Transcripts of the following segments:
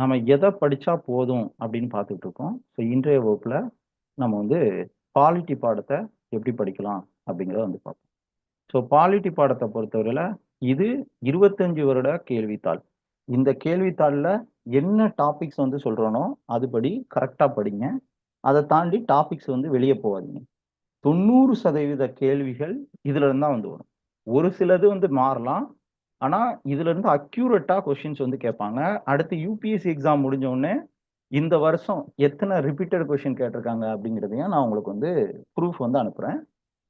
நம்ம எதை படிச்சா போதும் அப்படின்னு பார்த்துட்டு இருக்கோம் ஸோ இன்றைய வகுப்புல நம்ம வந்து பாலிட்டி பாடத்தை எப்படி படிக்கலாம் அப்படிங்கிறத வந்து பார்ப்போம். ஸோ பாலிட்டி பாடத்தை பொறுத்தவரையில இது இருபத்தஞ்சு வருட கேள்வித்தாள். இந்த கேள்வித்தாளில் என்ன டாபிக்ஸ் வந்து சொல்கிறோனோ அதுபடி கரெக்டாக படிங்க. அதை தாண்டி டாபிக்ஸ் வந்து வெளியே போகாதீங்க. தொண்ணூறு சதவீத கேள்விகள் இதுல இருந்தா தான் வந்து வரும். ஒரு சிலது வந்து மாறலாம் ஆனா இதுல இருந்து அக்யூரேட்டா கொஸ்டின்ஸ் வந்து கேட்பாங்க. அடுத்து யூபிஎஸ்சி எக்ஸாம் முடிஞ்ச உடனே இந்த வருஷம் எத்தனை ரிப்பீட்டட் கொஸ்டின் கேட்டிருக்காங்க அப்படிங்கிறதையும் நான் உங்களுக்கு வந்து ப்ரூஃப் வந்து அனுப்புறேன்.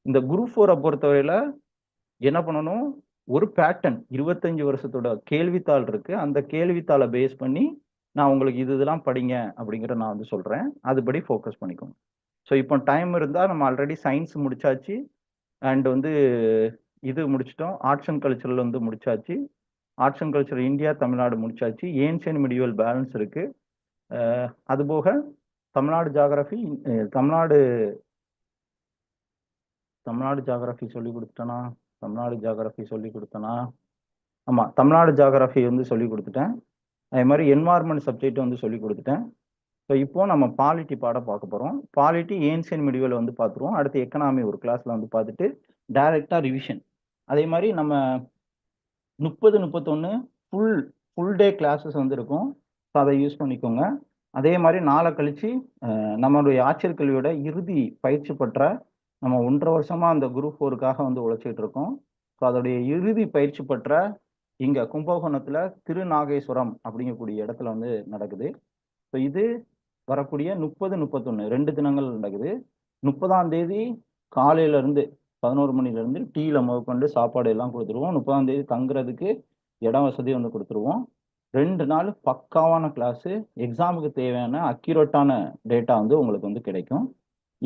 இந்த குரூப் ஃபோரை பொறுத்தவரையில என்ன பண்ணணும்? ஒரு பேட்டர்ன் இருபத்தஞ்சு வருஷத்தோட கேள்வித்தாள் இருக்கு. அந்த கேள்வித்தாளை பேஸ் பண்ணி நான் உங்களுக்கு இது இதெல்லாம் படிங்க அப்படிங்கிற நான் வந்து சொல்றேன். அதுபடி ஃபோக்கஸ் பண்ணிக்கோங்க. ஸோ இப்போ டைம் இருந்தால் நம்ம ஆல்ரெடி சயின்ஸ் முடிச்சாச்சு. அண்ட் வந்து இது முடிச்சிட்டோம். ஆர்ட்ஸ் அண்ட் கல்ச்சரில் வந்து முடிச்சாச்சு. Arts and culture India Tamil Nadu முடிச்சாச்சு. ஏன்ஷியன் மிடிவல் பேலன்ஸ் இருக்கு. அதுபோக தமிழ்நாடு ஜாகிரபி தமிழ்நாடு தமிழ்நாடு ஜாகிரபி சொல்லி கொடுத்துட்டேனா? தமிழ்நாடு ஜாகிரபி சொல்லி கொடுத்தனா? ஆமாம் தமிழ்நாடு ஜாகிரபி வந்து சொல்லி கொடுத்துட்டேன். அதே மாதிரி என்வாயர்மெண்ட் சப்ஜெக்ட் வந்து சொல்லி கொடுத்துட்டேன். ஸோ இப்போ நம்ம பாலிட்டி பாடம் பார்க்க போகிறோம் பாலிட்டி ஏன்சியன் மிடிவல் வந்து பார்த்துருவோம். அடுத்து எக்கனாமி ஒரு கிளாஸில் வந்து பார்த்துட்டு டைரெக்டாக ரிவிஷன் அதே மாதிரி நம்ம முப்பது முப்பத்தொன்று ஃபுல் ஃபுல் டே கிளாஸஸ் வந்து இருக்கும். ஸோ அதை யூஸ் பண்ணிக்கோங்க. அதே மாதிரி நாளை கழித்து நம்மளுடைய ஆட்சியர் கல்வியோட இறுதி பயிற்சி பெற்ற நம்ம ஒன்றரை வருஷமாக அந்த குரூப் ஃபோருக்காக வந்து உழைச்சிட்டு இருக்கோம். ஸோ அதோடைய இறுதி பயிற்சி பெற்ற இங்கே கும்பகோணத்தில் திருநாகேஸ்வரம் அப்படிங்கக்கூடிய இடத்துல வந்து நடக்குது. ஸோ இது வரக்கூடிய முப்பது முப்பத்தொன்று ரெண்டு தினங்கள் நடக்குது. முப்பதாம் தேதி காலையிலேருந்து பதினோரு மணிலேருந்து டீயில் முதற்கொண்டு சாப்பாடு எல்லாம் கொடுத்துருவோம். முப்பதாம் தேதி தங்குறதுக்கு இடம் வசதி வந்து கொடுத்துருவோம். ரெண்டு நாள் பக்காவான கிளாஸு எக்ஸாமுக்கு தேவையான அக்யூரேட்டான டேட்டா வந்து உங்களுக்கு வந்து கிடைக்கும்.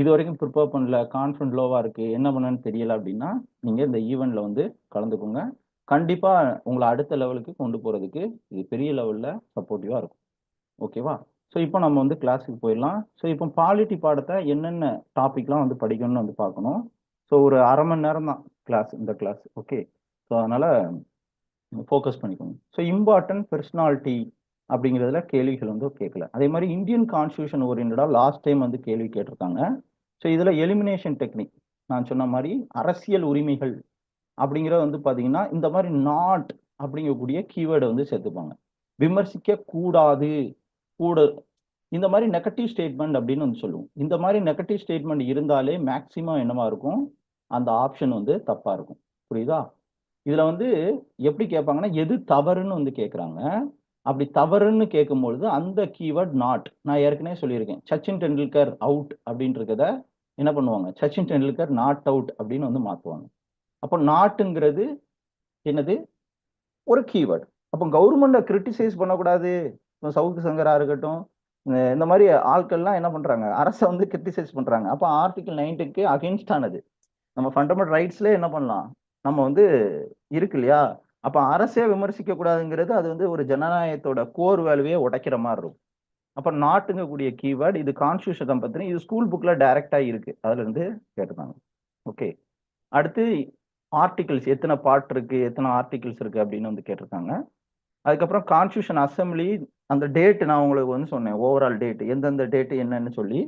இது வரைக்கும் ப்ரிப்பேர் பண்ணல கான்ஃபிடன்ட் லோவாக இருக்குது என்ன பண்ணுன்னு தெரியல அப்படின்னா நீங்கள் இந்த ஈவெண்ட்டில் வந்து கலந்துக்கோங்க. கண்டிப்பாக உங்களை அடுத்த லெவலுக்கு கொண்டு போகிறதுக்கு இது பெரிய லெவலில் சப்போர்ட்டிவாக இருக்கும். ஓகேவா ஸோ இப்போ நம்ம வந்து கிளாஸுக்கு போயிடலாம். ஸோ இப்போ பாலிட்டி பாடத்தை என்னென்ன டாபிக்லாம் வந்து படிக்கணும்னு வந்து பார்க்கணும். ஸோ ஒரு அரை மணி நேரம் தான் கிளாஸ் இந்த கிளாஸ் ஓகே ஸோ அதனால் ஃபோக்கஸ் பண்ணிக்கோங்க. ஸோ இம்பார்ட்டன்ட் பெர்சனாலிட்டி அப்படிங்கிறதுல கேள்விகள் வந்து கேட்கல. அதே மாதிரி இந்தியன் கான்ஸ்டியூஷன் ஓரியன்டாக லாஸ்ட் டைம் வந்து கேள்வி கேட்டிருக்காங்க. ஸோ இதில் எலிமினேஷன் டெக்னிக் நான் சொன்ன மாதிரி அரசியல் உரிமைகள் அப்படிங்கிற வந்து பார்த்தீங்கன்னா இந்த மாதிரி நாட் அப்படிங்கக்கூடிய கீவேர்டை வந்து சேர்த்துப்பாங்க. விமர்சிக்க கூடாது கூட இந்த மாதிரி நெகட்டிவ் ஸ்டேட்மெண்ட் அப்படின்னு வந்து சொல்லுவோம். இந்த மாதிரி நெகட்டிவ் ஸ்டேட்மெண்ட் இருந்தாலே மேக்சிமம் என்னவா இருக்கும்? அந்த ஆப்ஷன் வந்து தப்பா இருக்கும். புரியுதா? இதுல வந்து எப்படி கேட்பாங்கன்னா எது தவறுன்னு வந்து கேட்குறாங்க. அப்படி தவறுன்னு கேட்கும்பொழுது அந்த கீவேர்ட் நாட் நான் ஏற்கனவே சொல்லியிருக்கேன். சச்சின் டெண்டுல்கர் அவுட் அப்படின்றத என்ன பண்ணுவாங்க? சச்சின் டெண்டுல்கர் நாட் அவுட் அப்படின்னு வந்து மாற்றுவாங்க அப்போ நாட்டுங்கிறது என்னது? ஒரு கீவேர்ட் அப்போ கவர்மெண்ட்டை கிரிட்டிசைஸ் பண்ணக்கூடாது. சவுக்கு சங்கரா இருக்கட்டும் இந்த மாதிரி ஆட்கள்லாம் என்ன பண்றாங்க? அரசை வந்து கிரிட்டிசைஸ் பண்றாங்க. அப்போ ஆர்டிகல் நைன்ட்டுக்கு அகேன்ஸ்ட் ஆனது. நம்ம ஃபண்டமெண்டல் ரைட்ஸ்ல என்ன பண்ணலாம்? நம்ம வந்து இருக்கு இல்லையா? அப்போ அரசே விமர்சிக்க கூடாதுங்கிறது அது வந்து ஒரு ஜனநாயகத்தோட கோர் வேல்யூவே உடைக்கிற மாதிரி இருக்கும். அப்போ நாட்டுங்கக்கூடிய கீவேர்டு இது கான்ஸ்டியூஷன் பத்தின இது ஸ்கூல் புக்ல டைரக்டா இருக்கு. அதுல இருந்து கேட்டிருந்தாங்க. ஓகே அடுத்து ஆர்டிகிள்ஸ் எத்தனை பார்ட் இருக்கு எத்தனை ஆர்டிகிள்ஸ் இருக்கு அப்படின்னு வந்து கேட்டிருக்காங்க. அதுக்கப்புறம் கான்ஸ்டியூஷன் அசம்பிளி அந்த டேட் நான் உங்களுக்கு வந்து சொன்னேன் ஓவரால் டேட் எந்தெந்த டேட்டு என்னன்னு சொல்லி.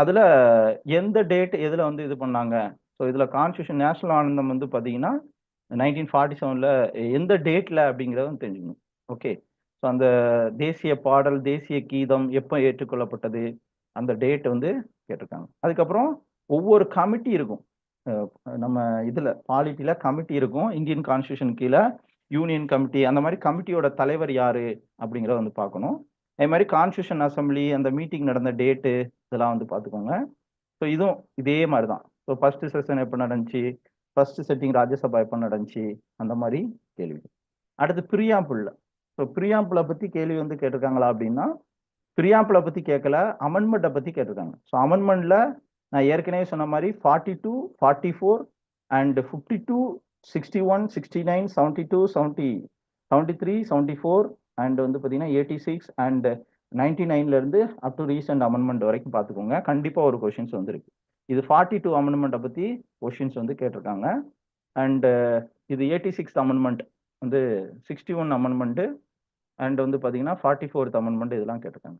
அதில் எந்த டேட் எதில் வந்து இது பண்ணாங்க? ஸோ இதில் கான்ஸ்டியூஷன் நேஷனல் ஆனந்தம் வந்து பார்த்தீங்கன்னா நைன்டீன் ஃபார்ட்டி செவனில் எந்த டேட்டில் அப்படிங்கிறத வந்து தெரிஞ்சுக்கணும். ஓகே ஸோ அந்த தேசிய பாடல் தேசிய கீதம் எப்போ ஏற்றுக்கொள்ளப்பட்டது? அந்த டேட் வந்து கேட்டிருக்காங்க. அதுக்கப்புறம் ஒவ்வொரு கமிட்டி இருக்கும். நம்ம இதில் பாலிட்டியில் கமிட்டி இருக்கும். இந்தியன் கான்ஸ்டியூஷன் கீழே யூனியன் கமிட்டி அந்த மாதிரி கமிட்டியோட தலைவர் யாரு அப்படிங்கிறத வந்து பார்க்கணும். அதே மாதிரி கான்ஸ்டியூஷன் அசம்பிளி அந்த மீட்டிங் நடந்த டேட்டு இதெல்லாம் வந்து பார்த்துக்கோங்க. ஸோ இதுவும் இதே மாதிரி தான் ஸோ ஃபர்ஸ்ட் செஷன் எப்போ நடந்துச்சு? ஃபர்ஸ்ட் செட்டிங் ராஜ்யசபா எப்போ நடந்துச்சு? அந்த மாதிரி கேள்வி. அடுத்து பிரியாம்புள்ள. ஸோ பிரியாம்புளை பற்றி கேள்வி வந்து கேட்டிருக்காங்களா அப்படின்னா பிரியாம்புளை பற்றி கேட்கல அமெண்ட்மெண்ட்டை பற்றி கேட்டிருக்காங்க. ஸோ அமெண்ட்மெண்ட்டில் நான் ஏற்கனவே சொன்ன மாதிரி forty two forty four and fifty two sixty one sixty nine seventy two seventy seventy three seventy four and வந்து பார்த்தீங்கன்னா எயிட்டி சிக்ஸ் அண்ட் நைன்டி நைன்லேருந்து அப் டு ரீசெண்ட் அமெண்ட்மெண்ட் வரைக்கும் பார்த்துக்கோங்க. கண்டிப்பாக ஒரு கொஷின்ஸ் வந்துருக்கு. இது ஃபார்ட்டி டூ அமெண்ட்மெண்ட்டை பற்றி கொஷின்ஸ் வந்து கேட்டிருக்காங்க. அண்டு uh, இது எயிட்டி சிக்ஸ் அமெண்ட்மெண்ட் வந்து சிக்ஸ்டி ஒன் அமெண்ட்மெண்ட்டு அண்ட் வந்து பார்த்தீங்கன்னா ஃபார்ட்டி ஃபோர்த் அமெண்ட்மெண்ட் இதெல்லாம் கேட்டிருக்காங்க.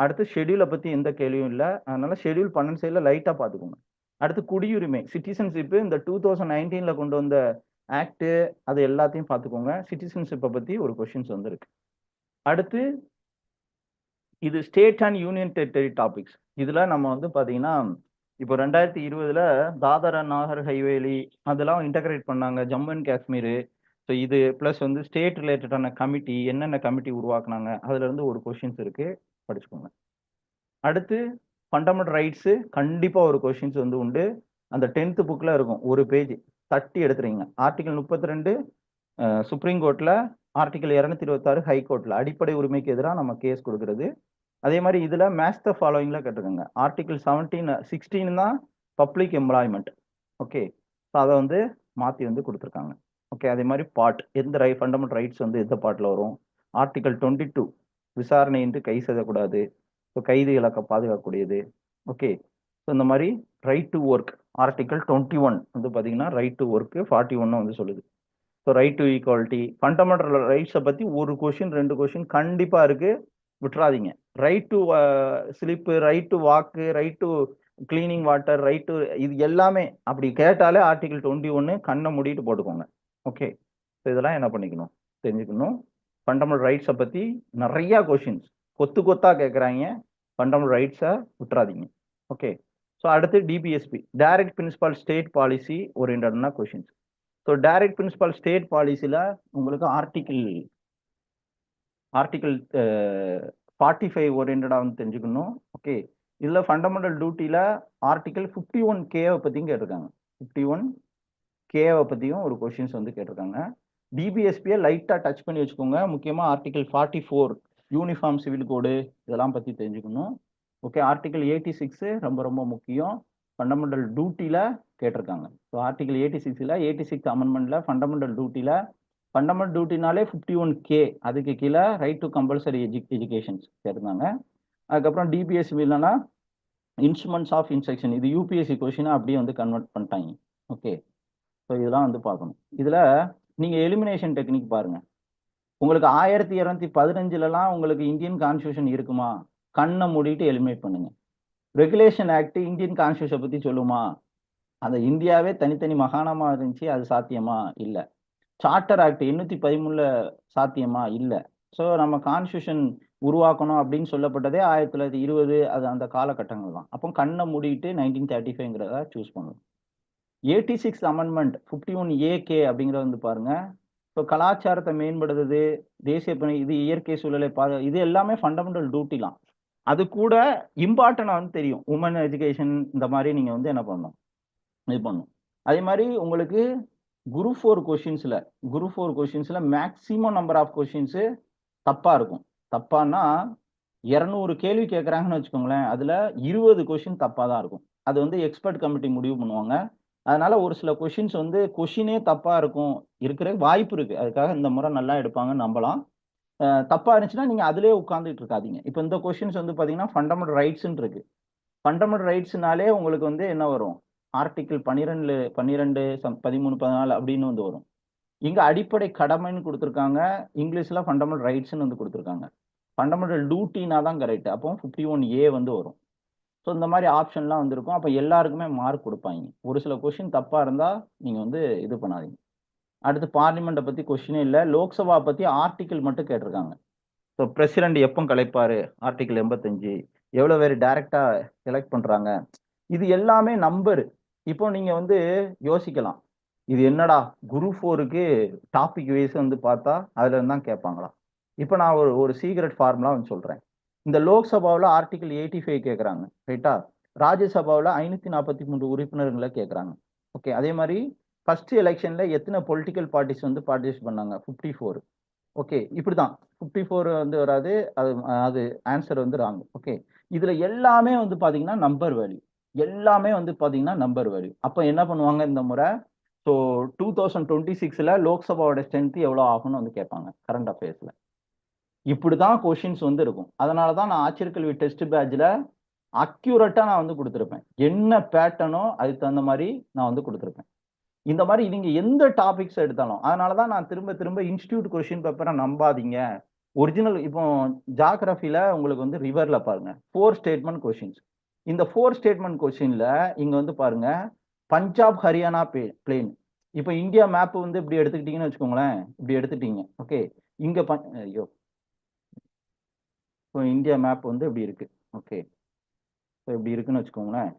அடுத்து ஷெடியூலை பற்றி எந்த கேள்வியும் இல்லை. அதனால் ஷெடியூல் பன்னெண்டு சைடில் லைட்டாக பார்த்துக்கோங்க. அடுத்து குடியுரிமை சிட்டிசன்ஷிப்பு இந்த டூ தௌசண்ட் நைன்டீனில் கொண்டு வந்த ஆக்டு அது எல்லாத்தையும் பார்த்துக்கோங்க. சிட்டிசன்ஷிப்பை பற்றி ஒரு கொஷின்ஸ் வந்துருக்கு. அடுத்து இது state and union territory topics இதில் நம்ம வந்து பார்த்தீங்கன்னா இப்போ ரெண்டாயிரத்தி இருபதுல தாதரா நாகர் ஹைவேலி அதெல்லாம் இன்டகிரேட் பண்ணாங்க. ஜம்மு அண்ட் காஷ்மீர். ஸோ இது ப்ளஸ் வந்து ஸ்டேட் ரிலேட்டடான கமிட்டி என்னென்ன கமிட்டி உருவாக்குனாங்க. அதுலேருந்து ஒரு கொஷின்ஸ் இருக்குது படிச்சுக்கோங்க. அடுத்து ஃபண்டமெண்டல் ரைட்ஸு கண்டிப்பாக ஒரு கொஷின்ஸ் வந்து உண்டு. அந்த டென்த்து புக்கில் இருக்கும் ஒரு பேஜ் தட்டி எடுத்துறீங்க. ஆர்டிகல் முப்பத்தி ரெண்டு சுப்ரீம் கோர்ட்டில் ஆர்டிகல் இரநூத்தி இருபத்தாறு ஹை கோர்ட்டில் அடிப்படை உரிமைக்கு எதிராக நம்ம கேஸ் கொடுக்கறது. அதே மாதிரி இதில் மேட்ச் த ஃபாலோயிங்கில் கேட்டிருக்காங்க. ஆர்டிகல் செவன்டீன் சிக்ஸ்டீன் தான் பப்ளிக் எம்ப்ளாய்மெண்ட் ஓகே ஸோ அதை வந்து மாற்றி வந்து கொடுத்துருக்காங்க. ஓகே அதே மாதிரி பார்ட் எந்த ரை ஃபண்டமெண்டல் ரைட்ஸ் வந்து எந்த பார்ட்டில் வரும்? ஆர்டிகல் டுவெண்ட்டி டூ விசாரணையின்றி கை செய்யக்கூடாது ஸோ கைதிகளை பாதுகாக்கக்கூடியது. ஓகே ஸோ இந்த மாதிரி right to work article twenty one வந்து பார்த்தீங்கன்னா ரைட் டு ஒர்க்கு ஃபார்ட்டி ஒன்னு வந்து சொல்லுது. So right to equality fundamental ரைட்ஸை பற்றி ஒரு கொஷின் ரெண்டு கொஷின் கண்டிப்பாக இருக்குது விட்டுறாதீங்க. Right to sleep right to வாக்கு right to cleaning water right to இது எல்லாமே அப்படி கேட்டாலே ஆர்டிகல் டுவெண்ட்டி ஒன்று கண்ணை மூடிட்டு போட்டுக்கோங்க. ஓகே ஸோ இதெல்லாம் என்ன பண்ணிக்கணும்? தெரிஞ்சுக்கணும். ஃபண்டமெண்டல் ரைட்ஸை பற்றி நிறையா கொஷின்ஸ் கொத்து கொத்தாக கேட்குறாங்க ஃபண்டமெண்டல் ரைட்ஸை விட்டுறாதீங்க. ஓகே ஸோ அடுத்து DPSP direct principle state policy ஓரியன்டா questions so direct principle state பாலிசியில் உங்களுக்கு ஆர்டிக்கிள் ஆர்டிக்கிள் ஃபார்ட்டி ஃபைவ் ஓரியன்டாக வந்து தெரிஞ்சுக்கணும். ஓகே இதில் ஃபண்டமெண்டல் டியூட்டியில் ஆர்டிக்கிள் ஃபிஃப்டி ஒன் கேவை பற்றியும் கேட்டிருக்காங்க. ஃபிஃப்டி ஒன் கேவை பற்றியும் ஒரு கொஷின்ஸ் வந்து கேட்டிருக்காங்க. டிபிஎஸ்பியை லைட்டாக டச் பண்ணி வச்சுக்கோங்க. முக்கியமாக article forty four uniform civil code இதெல்லாம் பற்றி தெரிஞ்சுக்கணும். ஓகே ஆர்டிகல் எயிட்டி சிக்ஸு ரொம்ப ரொம்ப முக்கியம். ஃபண்டமெண்டல் டியூட்டியில் கேட்டிருக்காங்க. ஸோ ஆர்டிகல் எயிட்டி சிக்ஸில் எயிட்டி சிக்ஸ் அமெண்ட்மெண்ட்டில் ஃபண்டமெண்டல் டியூட்டியில் ஃபண்டமெண்டல் டியூட்டினாலே ஃபிஃப்டி ஒன் கே அதுக்கு கீழே right to compulsory edu educations கேட்டிருந்தாங்க. அதுக்கப்புறம் டிபிஎஸ்சி இல்லைன்னா இன்ஸ்ட்ருமெண்ட்ஸ் ஆஃப் இன்ஸ்ட்ரக்ஷன் இது யூபிஎஸ்சி கொஷினை அப்படியே வந்து கன்வெர்ட் பண்ணிட்டாங்க. ஓகே ஸோ இதெல்லாம் வந்து பார்க்கணும். இதில் நீங்கள் எலிமினேஷன் டெக்னிக் பாருங்கள் உங்களுக்கு ஆயிரத்தி இரநூத்தி பதினஞ்சுலலாம் உங்களுக்கு இந்தியன் கான்ஸ்டியூஷன் இருக்குமா? கண்ணை மூடிட்டு எலிமினேட் பண்ணுங்க. ரெகுலேஷன் ஆக்ட் இந்தியன் கான்ஸ்டியூஷன் பற்றி சொல்லுமா? அந்த இந்தியாவே தனித்தனி மகாணமா இருந்துச்சு அது சாத்தியமா? இல்லை. சார்ட்டர் ஆக்ட் எண்ணூற்றி பதிமூணுல சாத்தியமா? இல்லை. ஸோ நம்ம கான்ஸ்டியூஷன் உருவாக்கணும் அப்படின்னு சொல்லப்பட்டதே ஆயிரத்தி தொள்ளாயிரத்தி இருபது அது அந்த காலகட்டங்கள் தான். அப்போ கண்ணை மூடிட்டு நைன்டீன் தேர்ட்டி ஃபைவ்ங்கிறத சூஸ் பண்ணுவோம் eighty six amendment fifty one A K அப்படிங்கிறத வந்து பாருங்க. இப்போ கலாச்சாரத்தை மேம்படுத்துது தேசிய பணி இது இயற்கை சூழலை பாது இது எல்லாமே ஃபண்டமெண்டல் டியூட்டிலாம் அது கூட இம்பார்ட்டனாக வந்து தெரியும். உமன் எஜுகேஷன் இந்த மாதிரி நீங்கள் வந்து என்ன பண்ணணும்? இது பண்ணும் அதே மாதிரி உங்களுக்கு குரூப் ஃபோர் கொஷின்ஸில் குரூப் ஃபோர் கொஷின்ஸில் மேக்ஸிமம் நம்பர் ஆஃப் கொஷின்ஸு தப்பாக இருக்கும். தப்பான்னா இரநூறு கேள்வி கேட்குறாங்கன்னு வச்சுக்கோங்களேன் அதில் இருபது கொஷின் தப்பாக தான் இருக்கும். அது வந்து எக்ஸ்பர்ட் கமிட்டி முடிவு பண்ணுவாங்க. அதனால ஒரு சில கொஷின்ஸ் வந்து கொஷினே தப்பாக இருக்கும். இருக்கிற வாய்ப்பு இருக்குது அதுக்காக இந்த முறை நல்லா எடுப்பாங்கன்னு நம்பலாம். தப்பாக இருந்துச்சுன்னா நீங்கள் அதுலேயே உட்காந்துட்டு இருக்காதீங்க. இப்போ இந்த கொஷின்ஸ் வந்து பார்த்தீங்கன்னா ஃபண்டமெண்டல் ரைட்ஸ்ன்னு இருக்கு. ஃபண்டமெண்டல் ரைட்ஸ்னாலே உங்களுக்கு வந்து என்ன வரும்? ஆர்டிக்கிள் பன்னிரெண்டு பன்னிரெண்டு பதிமூணு பதினாலு அப்படின்னு வந்து வரும். இங்கே அடிப்படை கடமைன்னு கொடுத்துருக்காங்க. இங்கிலீஷில் ஃபண்டமெண்டல் ரைட்ஸ்ன்னு வந்து கொடுத்துருக்காங்க. ஃபண்டமெண்டல் டியூட்டினா தான் கரெக்ட் அப்போ ஃபிஃப்டி ஒன் ஏ வந்து வரும். ஸோ இந்த மாதிரி ஆப்ஷன்லாம் வந்திருக்கும். அப்போ எல்லாருக்குமே மார்க் கொடுப்பாங்க. ஒரு சில கொஷின் தப்பாக இருந்தால் நீங்கள் வந்து இது பண்ணாதீங்க. அடுத்து பார்லிமெண்ட்டை பற்றி கொஷினே இல்லை. லோக்சபா பற்றி ஆர்டிக்கிள் மட்டும் கேட்டிருக்காங்க. ஸோ பிரசிடென்ட் எப்போ கலைப்பார்? ஆர்டிக்கிள் எண்பத்தஞ்சு. எவ்வளோ பேர் டைரெக்டாக செலக்ட் பண்ணுறாங்க இது எல்லாமே நம்பர் இப்போ நீங்கள் வந்து யோசிக்கலாம். இது என்னடா? குரு ஃபோருக்கு டாபிக் வைஸ் வந்து பார்த்தா அதுல தான் கேட்பாங்களா? இப்போ நான் ஒரு ஒரு சீக்ரெட் ஃபார்முலா வந்து சொல்கிறேன் இந்த லோக்சபாவில் ஆர்டிகல் எயிட்டி ஃபைவ் கேட்குறாங்க ரைட்டா ராஜ்யசபாவில் ஐநூற்றி நாற்பத்தி மூன்று உறுப்பினர்களை கேட்குறாங்க ஓகே அதே மாதிரி ஃபர்ஸ்ட் எலெக்ஷனில் எத்தனை பொலிட்டிக்கல் பார்ட்டிஸ் வந்து பார்ட்டிசிபேட் பண்ணாங்க? ஃபிஃப்டி ஃபோர் ஓகே இப்படி தான் ஃபிஃப்டி ஃபோர் வந்து வராது அது அது ஆன்சர் வந்து ராங் ஓகே இதில் எல்லாமே வந்து பார்த்தீங்கன்னா நம்பர் வேல்யூ எல்லாமே வந்து பார்த்தீங்கன்னா நம்பர் வேல்யூ அப்போ என்ன பண்ணுவாங்க இந்த முறை? ஸோ டூ தௌசண்ட் டுவெண்ட்டி சிக்ஸில் லோக்சபாவோட ஸ்ட்ரென்த் எவ்வளோ ஆகும்னு வந்து கேட்பாங்க கரண்ட் அஃபேர்ஸில் இப்படி தான் கொஷின்ஸ் வந்து இருக்கும். அதனால தான் நான் ஆச்சரியக்கல்வி டெஸ்ட் பேட்சில் அக்யூரேட்டாக நான் வந்து கொடுத்துருப்பேன். என்ன பேட்டர்னோ அதுக்கு தகுந்த மாதிரி நான் வந்து கொடுத்துருப்பேன். இந்த மாதிரி நீங்கள் எந்த டாபிக்ஸ் எடுத்தாலும் அதனால தான் நான் திரும்ப திரும்ப இன்ஸ்டியூட் கொஷின் பேப்பரை நம்பாதீங்க. ஒரிஜினல் இப்போ ஜாகிரபில உங்களுக்கு வந்து ரிவர்ல பாருங்க. ஃபோர் ஸ்டேட்மெண்ட் கொஷின்ஸ் இந்த ஃபோர் ஸ்டேட்மெண்ட் கொஷின்ல இங்க வந்து பாருங்க. பஞ்சாப் ஹரியானா பிளேன் இப்போ இந்தியா மேப் வந்து இப்படி எடுத்துக்கிட்டீங்கன்னு வச்சுக்கோங்களேன். இப்படி எடுத்துட்டீங்க. ஓகே இங்க பஞ் ஐயோ. இப்போ இந்தியா மேப் வந்து இப்படி இருக்கு? ஓகே ஸோ இப்படி இருக்குன்னு வச்சுக்கோங்களேன்.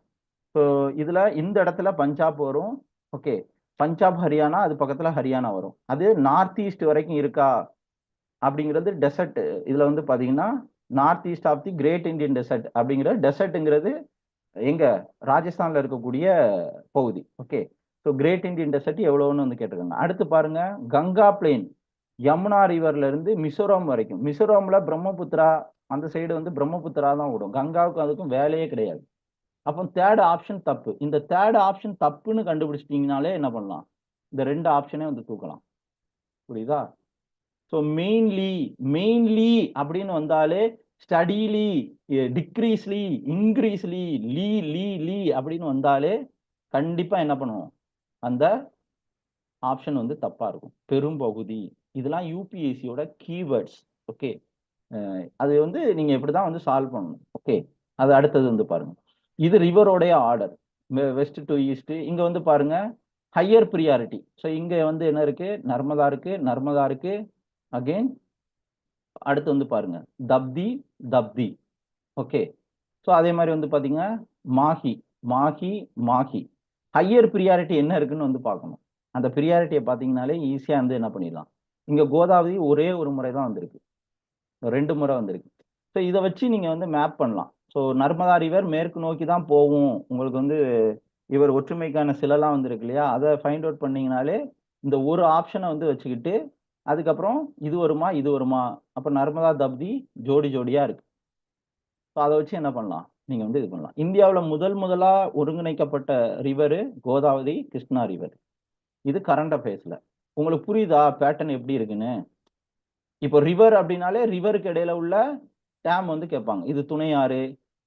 ஸோ இதுல இந்த இடத்துல பஞ்சாப் வரும். ஓகே பஞ்சாப் ஹரியானா அது பக்கத்துல ஹரியானா வரும். அது நார்த் ஈஸ்ட் வரைக்கும் இருக்கா? அப்படிங்கிறது டெசர்ட் இதுல வந்து பாத்தீங்கன்னா north east of the great Indian desert அப்படிங்கிற டெசர்ட்டுங்கிறது எங்க? ராஜஸ்தான்ல இருக்கக்கூடிய பகுதி. Okay so great Indian desert எவ்வளோன்னு வந்து கேட்டிருக்காங்க. அடுத்து பாருங்க கங்கா பிளேன் யமுனா ரிவர்ல இருந்து மிசோரம் வரைக்கும். மிசோரம்ல பிரம்மபுத்திரா அந்த சைடு வந்து பிரம்மபுத்திரா தான் விடும் கங்காவுக்கும் அதுக்கும் வேலையே கிடையாது. அப்போ தேர்ட் ஆப்ஷன் தப்பு. இந்த தேர்ட் ஆப்ஷன் தப்புன்னு கண்டுபிடிச்சிட்டிங்கனாலே என்ன பண்ணலாம்? இந்த ரெண்டு ஆப்ஷனே வந்து தூக்கலாம். புரியுதா? ஸோ மெயின்லி மெயின்லி அப்படின்னு வந்தாலே ஸ்டடிலி டிக்ரீஸ்லி இன்க்ரீஸ்லி லீ லீ லீ அப்படின்னு வந்தாலே கண்டிப்பா என்ன பண்ணுவோம்? அந்த ஆப்ஷன் வந்து தப்பா இருக்கும். பெரும்பகுதி. இதெல்லாம் யூபிஎஸ்சியோட கீவேர்ட்ஸ் ஓகே அது வந்து நீங்க இப்படிதான் வந்து சால்வ் பண்ணணும். ஓகே அது அடுத்தது வந்து பாருங்க. இது ரிவரோடைய ஆர்டர் வெஸ்ட் டு ஈஸ்ட் இங்க வந்து பாருங்க ஹையர் ப்ரியாரிட்டி ஸோ இங்க வந்து என்ன இருக்கு? நர்மதா இருக்கு. நர்மதா இருக்கு. அகெயின் அடுத்து வந்து பாருங்க. தப்தி தப்தி. ஓகே ஸோ அதே மாதிரி வந்து பாத்தீங்கன்னா மாஹி. மாஹி மாஹி. ஹையர் ப்ரியாரிட்டி என்ன இருக்குன்னு வந்து பார்க்கணும். அந்த ப்ரியாரிட்டியை பார்த்தீங்கனாலே ஈஸியாக வந்து என்ன பண்ணிடலாம். இங்கே கோதாவரி ஒரே ஒரு முறை தான் வந்திருக்கு. ரெண்டு முறை வந்திருக்கு. ஸோ இதை வச்சு நீங்கள் வந்து மேப் பண்ணலாம். ஸோ நர்மதா ரிவர் மேற்கு நோக்கி தான் போகும். உங்களுக்கு வந்து இவர் ஒற்றுமைக்கான சிலலாம் வந்திருக்கு இல்லையா? அதை ஃபைண்ட் அவுட் பண்ணிங்கனாலே இந்த ஒரு ஆப்ஷனை வந்து வச்சுக்கிட்டு அதுக்கப்புறம் இது வருமா இது வருமா? அப்போ நர்மதா தப்தி ஜோடி ஜோடியாக இருக்கு. ஸோ அதை வச்சு என்ன பண்ணலாம்? நீங்கள் வந்து இது பண்ணலாம். இந்தியாவில் முதல் முதலாக ஒருங்கிணைக்கப்பட்ட ரிவரு கோதாவரி கிருஷ்ணா ரிவர் இது கரண்ட் அஃபேர்ஸில் உங்களுக்கு புரியுதா? பேட்டர்ன் எப்படி இருக்குன்னு? இப்போ ரிவர் அப்படின்னாலே ரிவருக்கு இடையில உள்ள டேம் வந்து கேட்பாங்க. இது துணை ஆறு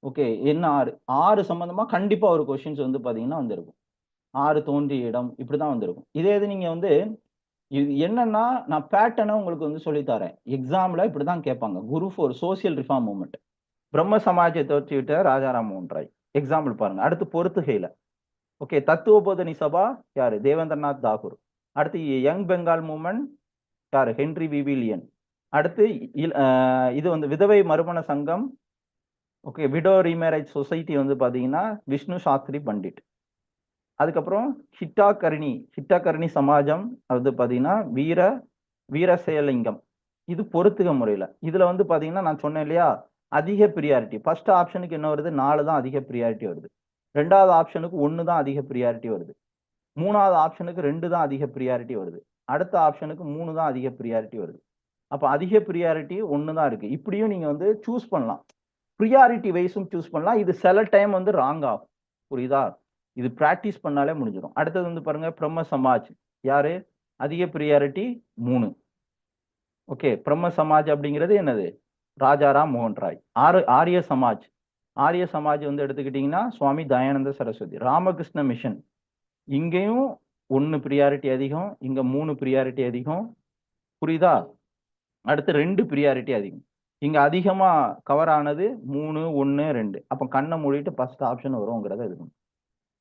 ஓகே என்ன ஆறு? ஆறு சம்பந்தமா கண்டிப்பா ஒரு கொஷின்ஸ் வந்து பாத்தீங்கன்னா வந்திருக்கும். ஆறு தோன்றிய இடம் இப்படிதான் வந்திருக்கும். இதே இது நீங்க வந்து இது என்னன்னா நான் பேட்டர்னை உங்களுக்கு வந்து சொல்லித்தரேன் எக்ஸாம்ல இப்படிதான் கேட்பாங்க. Group four social reform movement Brahmo சமாஜை தோற்றிவிட்ட Rajaram மோகன் ராய் எக்ஸாம்பிள் பாருங்க. அடுத்து பொறுத்துகையில. ஓகே தத்துவ போதனி சபா யாரு? தேவேந்திரநாத் தாகூர். அடுத்து யங் பெங்கால் மூமெண்ட் யாரு? ஹென்ரி விவிலியன் அடுத்து இது வந்து விதவை மறுமண சங்கம். ஓகே விடோ ரீமேரேஜ் சொசைட்டி வந்து பார்த்தீங்கன்னா விஷ்ணு சாஸ்திரி பண்டிட். அதுக்கப்புறம் ஹிட்டா கர்ணி ஹிட்டா சமாஜம் அது பார்த்தீங்கன்னா வீர வீரசேலிங்கம் இது பொறுத்துக முறையில். இதில் வந்து பார்த்தீங்கன்னா நான் சொன்னேன் இல்லையா அதிக ப்ரியாரிட்டி ஃபர்ஸ்ட் ஆப்ஷனுக்கு என்ன வருது? நாலு தான் அதிக ப்ரியாரிட்டி வருது. ரெண்டாவது ஆப்ஷனுக்கு ஒன்று தான் அதிக ப்ரியாரிட்டி வருது. மூணாவது ஆப்ஷனுக்கு ரெண்டு தான் அதிக ப்ரியாரிட்டி வருது. அடுத்த ஆப்ஷனுக்கு மூணு தான் அதிக ப்ரியாரிட்டி வருது. அப்போ அதிக ப்ரியாரிட்டி ஒன்று தான் இருக்குது இப்படியும் நீங்கள் வந்து சூஸ் பண்ணலாம். ப்ரியாரிட்டி வைஸும் சூஸ் பண்ணலாம். இது சில டைம் வந்து ராங் ஆகும். புரியுதா? இது ப்ராக்டிஸ் பண்ணாலே முடிஞ்சிடும். அடுத்தது வந்து பாருங்கள் பிரம்ம சமாஜ். யாரு? அதிக ப்ரியாரிட்டி மூணு. ஓகே பிரம்ம சமாஜ் அப்படிங்கிறது என்னது? ராஜாராம் மோகன் ராய். ஆர் ஆரிய சமாஜ். ஆரிய சமாஜ் வந்து எடுத்துக்கிட்டிங்கன்னா சுவாமி தயானந்த சரஸ்வதி. ராமகிருஷ்ண மிஷன் இங்கேயும் ஒன்று ப்ரியாரிட்டி அதிகம் இங்கே மூணு ப்ரியாரிட்டி அதிகம். புரியுதா? அடுத்து ரெண்டு ப்ரியாரிட்டி அதிகம். இங்கே அதிகமாக கவர் ஆனது மூணு ஒன்று ரெண்டு. அப்போ கண்ணை மூடிட்டு ஃபர்ஸ்ட் ஆப்ஷன் வருங்கிறத இருக்கும்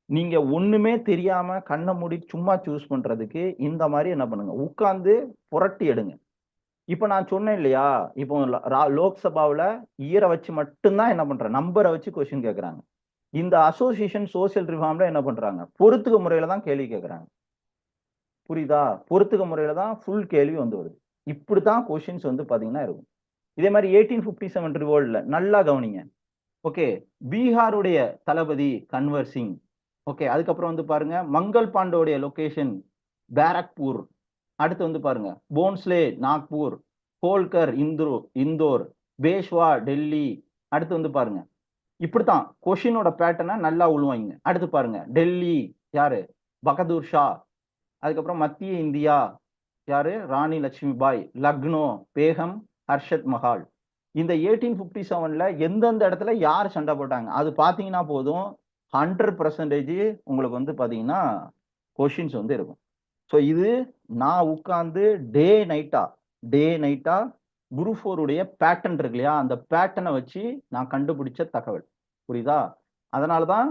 நீங்கள் ஒன்றுமே தெரியாமல் கண்ணை மூடி சும்மா சூஸ் பண்ணுறதுக்கு இந்த மாதிரி என்ன பண்ணுங்க? உட்காந்து புரட்டி எடுங்க. இப்போ நான் சொன்னேன் இல்லையா? இப்போ லோக்சபாவில் இயரை வச்சு மட்டும்தான் என்ன பண்ணுறேன் நம்பரை வச்சு கொஸ்டின் கேட்குறாங்க இந்த அசோசியேஷன் சோசியல் ரிஃபார்ம்ல என்ன பண்றாங்க? பொறுத்துக்க முறையில தான் கேள்வி கேட்குறாங்க புரியுதா? பொறுத்துக்க முறையில தான் ஃபுல் கேள்வி வந்து வருது. இப்படி தான் கொஷின்ஸ் வந்து பார்த்தீங்கன்னா இருக்கும். இதே மாதிரி எயிட்டீன் ஃபிஃப்டி செவன் ரிவோல்டில் நல்லா கவனிங்க. ஓகே பீகாருடைய தளபதி கன்வர் சிங். ஓகே அதுக்கப்புறம் வந்து பாருங்க மங்கள் பாண்டோடைய லொக்கேஷன் பேரக்பூர். அடுத்து வந்து பாருங்க போன்ஸ்லே நாக்பூர் கோல்கர் இந்தோ இந்தோர் பேஷ்வா டெல்லி. அடுத்து வந்து பாருங்க இப்படித்தான் கொஷினோட பேட்டர்னை நல்லா உள்வாங்க அடுத்து பாருங்க டெல்லி யாரு? பகதூர் ஷா. அதுக்கப்புறம் மத்திய இந்தியா யாரு? ராணி லட்சுமி பாய் லக்னோ பேகம் ஹர்ஷத் மஹால். இந்த எயிட்டீன் ஃபிஃப்டி செவன்ல எந்தெந்த இடத்துல யார் சண்டை போட்டாங்க? அது பார்த்தீங்கன்னா போதும். ஹண்ட்ரட் பர்சன்டேஜ் உங்களுக்கு வந்து பார்த்தீங்கன்னா கொஷின்ஸ் வந்து இருக்கும். ஸோ இது நான் உட்காந்து டே நைட்டா டே நைட்டா குரு ஃபோருடைய பேட்டர்ன் இருக்கு இல்லையா? அந்த பேட்டர்னை வச்சு நான் கண்டுபிடிச்ச தகவல். புரியுதா? அதனால தான்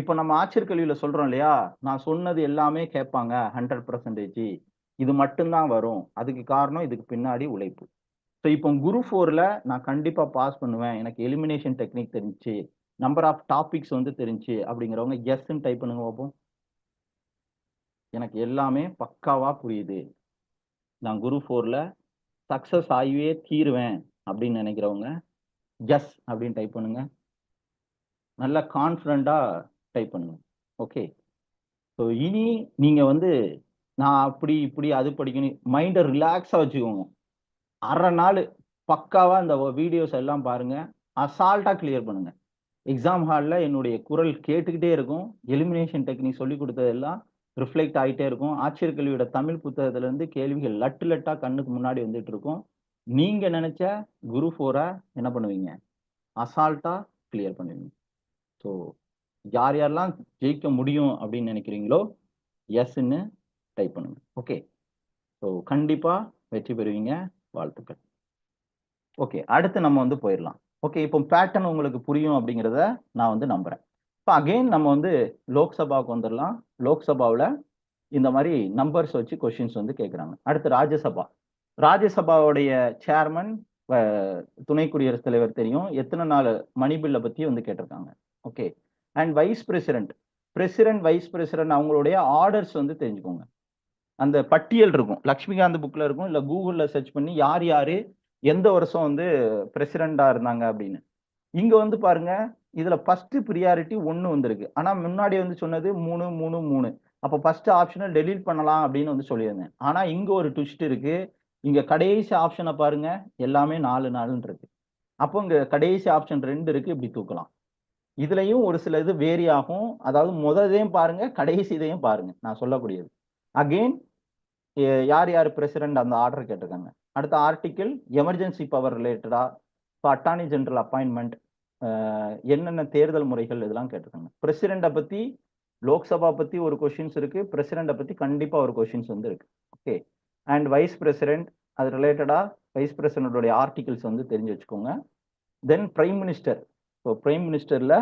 இப்போ நம்ம ஆச்சரிய கல்வியில் சொல்கிறோம் இல்லையா? நான் சொன்னது எல்லாமே கேட்பாங்க ஹண்ட்ரட் பர்சன்டேஜ் இது மட்டும்தான் வரும். அதுக்கு காரணம் இதுக்கு பின்னாடி உழைப்பு. ஸோ இப்போ குரு ஃபோரில் நான் கண்டிப்பாக பாஸ் பண்ணுவேன். எனக்கு எலிமினேஷன் டெக்னிக் தெரிஞ்சு நம்பர் ஆஃப் டாபிக்ஸ் வந்து தெரிஞ்சு அப்படிங்கிறவங்க எஸ்ன்னு டைப் பண்ணுங்க பார்ப்போம் எனக்கு எல்லாமே பக்காவாக புரியுது. நான் குரு ஃபோரில் சக்ஸஸ் ஆகியே தீருவேன் அப்படின்னு நினைக்கிறவங்க எஸ் அப்படின்னு டைப் பண்ணுங்க. நல்லா கான்ஃபிடண்ட்டாக டைப் பண்ணுங்க. ஓகே ஸோ இனி நீங்கள் வந்து நான் அப்படி இப்படி அது படிக்கணும். மைண்டை ரிலாக்ஸாக வச்சுக்கோங்க. அரை நாள் பக்காவாக இந்த வீடியோஸ் எல்லாம் பாருங்கள் அசால்ட்டாக கிளியர் பண்ணுங்கள் எக்ஸாம் ஹாலில் என்னுடைய குரல் கேட்டுக்கிட்டே இருக்கும். எலிமினேஷன் டெக்னிக் சொல்லி கொடுத்ததெல்லாம் ரிஃப்ளெக்ட் ஆகிட்டே இருக்கும். ஆட்சியர் கல்வியோட தமிழ் புத்தகத்துலேருந்து கேள்விகள் லட்டு லட்டாக கண்ணுக்கு முன்னாடி வந்துட்டு இருக்கும். நீங்கள் நினச்ச? குரு ஃபோரை என்ன பண்ணுவீங்க? அசால்ட்டாக கிளியர் பண்ணுவீங்க. ஸோ யார் யாரெல்லாம் ஜெயிக்க முடியும் அப்படின்னு நினைக்கிறீங்களோ எஸ்ன்னு டைப் பண்ணுங்க. ஓகே ஸோ கண்டிப்பாக வெற்றி பெறுவீங்க. வாழ்த்துக்கள். ஓகே அடுத்து நம்ம வந்து போயிடலாம். ஓகே இப்போ பேட்டர்ன் உங்களுக்கு புரியும் அப்படிங்கிறத நான் வந்து நம்புறேன். இப்போ அகெயின் நம்ம வந்து லோக்சபாவுக்கு வந்துடலாம். லோக்சபாவில் இந்த மாதிரி நம்பர்ஸ் வச்சு கொஷின்ஸ் வந்து கேட்குறாங்க அடுத்து ராஜ்யசபா. ராஜ்யசபாவுடைய சேர்மன் துணை குடியரசுத் தலைவர் தெரியும். எத்தனை நாள் மணி பில்லை பற்றி வந்து கேட்டிருக்காங்க. Okay and vice president president vice president அவங்களுடைய ஆர்டர்ஸ் வந்து தெரிஞ்சுக்கோங்க. அந்த பட்டியல் இருக்கும். லக்ஷ்மிகாந்த் புக்கில் இருக்கும். இல்லை கூகுளில் சர்ச் பண்ணி யார் யார் எந்த வருஷம் வந்து பிரசிடெண்டாக இருந்தாங்க அப்படின்னு. இங்கே வந்து பாருங்க இதில் ஃபஸ்ட்டு ப்ரியாரிட்டி ஒன்று வந்திருக்கு. ஆனால் முன்னாடி வந்து சொன்னது மூணு மூணு மூணு. அப்போ ஃபஸ்ட்டு ஆப்ஷனை டெலீட் பண்ணலாம் அப்படின்னு வந்து சொல்லியிருந்தேன். ஆனால் இங்கே ஒரு ட்விஸ்ட் இருக்குது இங்கே கடைசி ஆப்ஷனை பாருங்க எல்லாமே நாலு நாலுன்னு இருக்கு. அப்போ இங்கே கடைசி ஆப்ஷன் ரெண்டு இருக்குது இப்படி தூக்கலாம். இதுலையும் ஒரு சில இது வேரி ஆகும். அதாவது முததையும் பாருங்க கடைசி இதையும் பாருங்க. நான் சொல்லக்கூடியது. அகெயின் யார் யார் பிரசிடென்ட் அந்த ஆர்டர் கேட்டிருக்காங்க? அடுத்த ஆர்டிக்கிள் எமர்ஜென்சி பவர் ரிலேட்டடாக இப்போ அட்டார்னி ஜெனரல் அப்பாயின்மெண்ட் என்னென்ன தேர்தல் முறைகள் இதெல்லாம் கேட்டிருக்காங்க. பிரசிடெண்ட்டை பற்றி லோக்சபா பற்றி ஒரு கொஷின்ஸ் இருக்குது பிரசிடெண்ட்டை பற்றி கண்டிப்பாக ஒரு கொஷின்ஸ் வந்து இருக்குது ஓகே அண்ட் வைஸ் பிரசிடெண்ட் அது ரிலேட்டடாக வைஸ் பிரசிடென்டோடைய ஆர்டிகிள்ஸ் வந்து தெரிஞ்சு வச்சுக்கோங்க. Then prime minister so prime மினிஸ்டரில்